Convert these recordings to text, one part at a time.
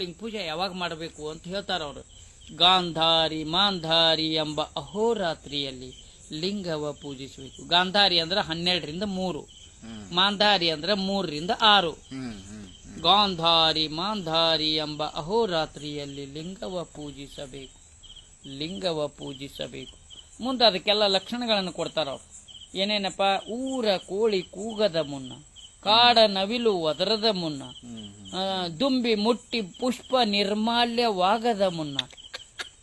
ಲಿಂಗ ಪೂಜೆ ಯಾವಾಗ ಮಾಡಬೇಕು ಅಂತ ಹೇಳ್ತಾರ ಅವರು. ಗಾಂಧಾರಿ ಮಾಂಧಾರಿ ಎಂಬ ಅಹೋರಾತ್ರಿಯಲ್ಲಿ ಲಿಂಗವ ಪೂಜಿಸಬೇಕು. ಗಾಂಧಾರಿ ಅಂದ್ರೆ ಹನ್ನೆರಡರಿಂದ ಮೂರು. ಮಾಂಧಾರಿ ಅಂದ್ರೆ ಮೂರರಿಂದ ಆರು. ಗಾಂಧಾರಿ ಮಾಂಧಾರಿ ಎಂಬ ಅಹೋರಾತ್ರಿಯಲ್ಲಿ ಲಿಂಗವ ಪೂಜಿಸಬೇಕು. ಲಿಂಗವ ಪೂಜಿಸಬೇಕು. ಮುಂದೆ ಅದಕ್ಕೆಲ್ಲ ಲಕ್ಷಣಗಳನ್ನು ಕೊಡ್ತಾರ ಅವ್ರು. ಏನೇನಪ್ಪ? ಊರ ಕೋಳಿ ಕೂಗದ ಮುನ್ನ. ಕಾಡ ನವಿಲು ಒದರದ ಮುನ್ನ. ದುಂಬಿ ಮುಟ್ಟಿ ಪುಷ್ಪ ನಿರ್ಮಾಲ್ಯವಾಗದ ಮುನ್ನ.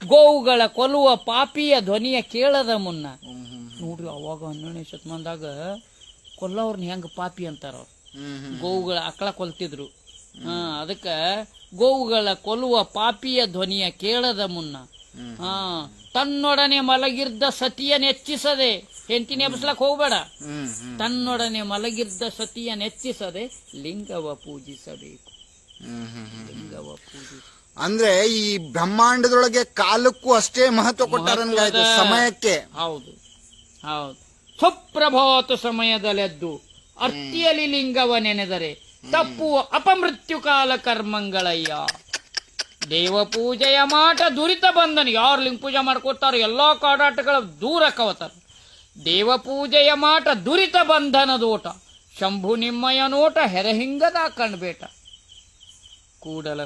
ಗೋವುಗಳ ಕೊಲುವ ಪಾಪಿಯ ಧ್ವನಿಯ ಕೇಳದ ಮುನ್ನ. ನೋಡ್ರಿ ಅವಾಗ ಹನ್ನೆರಡನೇ ಶತಮಾನದಾಗ ಕೊಲ್ಲವ್ರನ್ನ ಹೆಂಗ ಪಾಪಿ ಅಂತಾರ. ಅವ್ರು ಗೋವುಗಳ ಅಕಳ ಕೊಲ್ತಿದ್ರು. ಹಾ ಅದಕ್ಕ ಗೋವುಗಳ ಕೊಲ್ಲುವ ಪಾಪಿಯ ಧ್ವನಿಯ ಕೇಳದ ಮುನ್ನ. ಹಾ ತನ್ನೊಡನೆ ಮಲಗಿರ್ದ ಸತಿಯ ನೆಚ್ಚಿಸದೆ ಹೆಂಡತಿನ ಎಬ್ಸ್ಲಕ್ ಹೋಗ್ಬೇಡ. ತನ್ನೊಡನೆ ಮಲಗಿದ್ದ ಸತಿಯ ನೆಚ್ಚಿಸದೆ ಲಿಂಗವ ಪೂಜಿಸಬೇಕು. ಲಿಂಗವ ಪೂಜಿಸ ಅಂದ್ರೆ ಈ ಬ್ರಹ್ಮಾಂಡದೊಳಗೆ ಕಾಲಕ್ಕೂ ಅಷ್ಟೇ ಮಹತ್ವ ಕೊಟ್ಟಾರಂಗಾಯ್ತು ಸಮಯಕ್ಕೆ. ಹೌದು ಹೌದು. ಸುಪ್ರಭಾತ ಸಮಯದಲ್ಲೆದ್ದು ಅರ್ತಿಯಲ್ಲಿ ಲಿಂಗವ ನೆನೆದರೆ ತಪ್ಪುವ ಅಪಮೃತ್ಯು ಕಾಲ ಕರ್ಮಂಗಳಯ್ಯ. ದೇವ ಪೂಜೆಯ ಮಾಟ ದುರಿತ ಬಂದನು ಯಾರು ಲಿಂಗ ಪೂಜೆ ಮಾಡ್ಕೋತಾರೋ ಎಲ್ಲಾ ಕಾಡಾಟಗಳ ದೂರ ಕವತಾರ. ದೇವ ಪೂಜೆಯ ಮಾಟ ದುರಿತ ಬಂಧನದೋಟ ಶಂಭು ನಿಮ್ಮಯ ನೋಟ ಹೆರಹಿಂಗದ ಕಣ್ಬೇಟ. ಕೂಡಲ